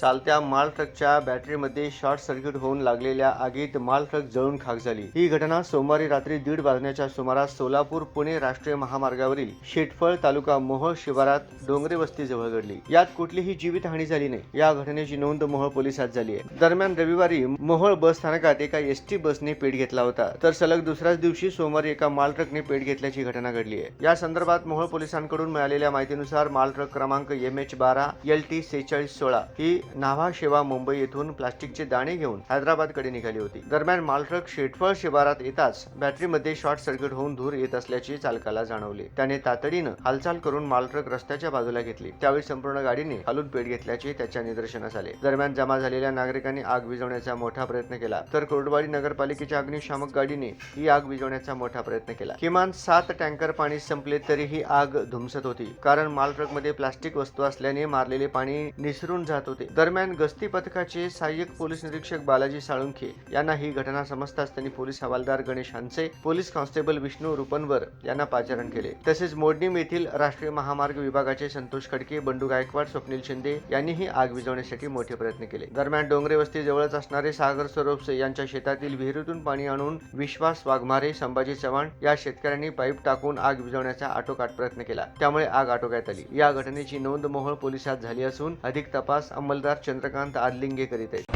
चालत्या माल ट्रकच्या बॅटरीमध्ये शॉर्ट सर्किट होऊन लागलेल्या आगीत माल ट्रक जळून खाक झाली. ही घटना सोमवारी रात्री दीड वाजण्याच्या सुमारास सोलापूर पुणे राष्ट्रीय महामार्गावरील शेटफळ तालुका मोहोळ शिवारात डोंगरे वस्ती जवळ घडली. यात कुठलीही जीवितहानी झाली नाही. या घटनेची नोंद मोहोळ पोलिसात झाली आहे. दरम्यान रविवारी मोहोळ बस स्थानकात एका एस टी बसने पेट घेतला होता. तर सलग दुसऱ्याच दिवशी सोमवारी एका माल ट्रकने पेट घेतल्याची घटना घडली आहे. या संदर्भात मोहोळ पोलिसांकडून मिळालेल्या माहितीनुसार माल ट्रक क्रमांक एम एच बारा एल टी सेहेचाळीस सोळा ही नाव्हा शेवा मुंबई येथून प्लास्टिकचे दाणे घेऊन हैदराबादकडे निघाली होती. दरम्यान माल ट्रक शेटफळ शिवारात येताच बॅटरीमध्ये शॉर्ट सर्किट होऊन धूर येत असल्याचे चालकाला जाणवले. त्याने तातडीनं हालचाल करून माल ट्रक रस्त्याच्या बाजूला घेतली. त्यावेळी संपूर्ण गाडीने हलून पेट घेतल्याचे त्याच्या निदर्शनास आले. दरम्यान जमा झालेल्या नागरिकांनी आग विझवण्याचा मोठा प्रयत्न केला. तर कोरडवाडी नगरपालिकेच्या अग्निशामक गाडीने ही आग विझवण्याचा मोठा प्रयत्न केला. किमान सात टँकर पाणी संपले तरीही आग धुमसत होती. कारण माल प्लास्टिक वस्तू असल्याने मारलेले पाणी निसरून जात होते. दरम्यान गस्ती पथकाचे सहाय्यक पोलीस निरीक्षक बालाजी साळुंखे यांना ही घटना समजताच त्यांनी पोलीस हवालदार गणेश हंसे पोलीस कॉन्स्टेबल विष्णू रुपनवर यांना पाचारण केले. तसेच मोडणीम येथील राष्ट्रीय महामार्ग विभागाचे संतोष खडके बंडू गायकवाड स्वप्नील शिंदे यांनीही आग विझवण्यासाठी मोठे प्रयत्न केले. दरम्यान डोंगरे वस्ती जवळच असणारे सागर सरोपसे यांच्या शेतातील विहिरीतून पाणी आणून विश्वास वाघमारे संभाजी चव्हाण या शेतकऱ्यांनी पाईप टाकून आग विझवण्याचा आटोकाट प्रयत्न केला. त्यामुळे आग आटोक्यात आली. या घटनेची नोंद मोहोळ पोलिसात झाली असून अधिक तपास अंमलदार चंद्रकांत आदलिंगे करीत आहेत.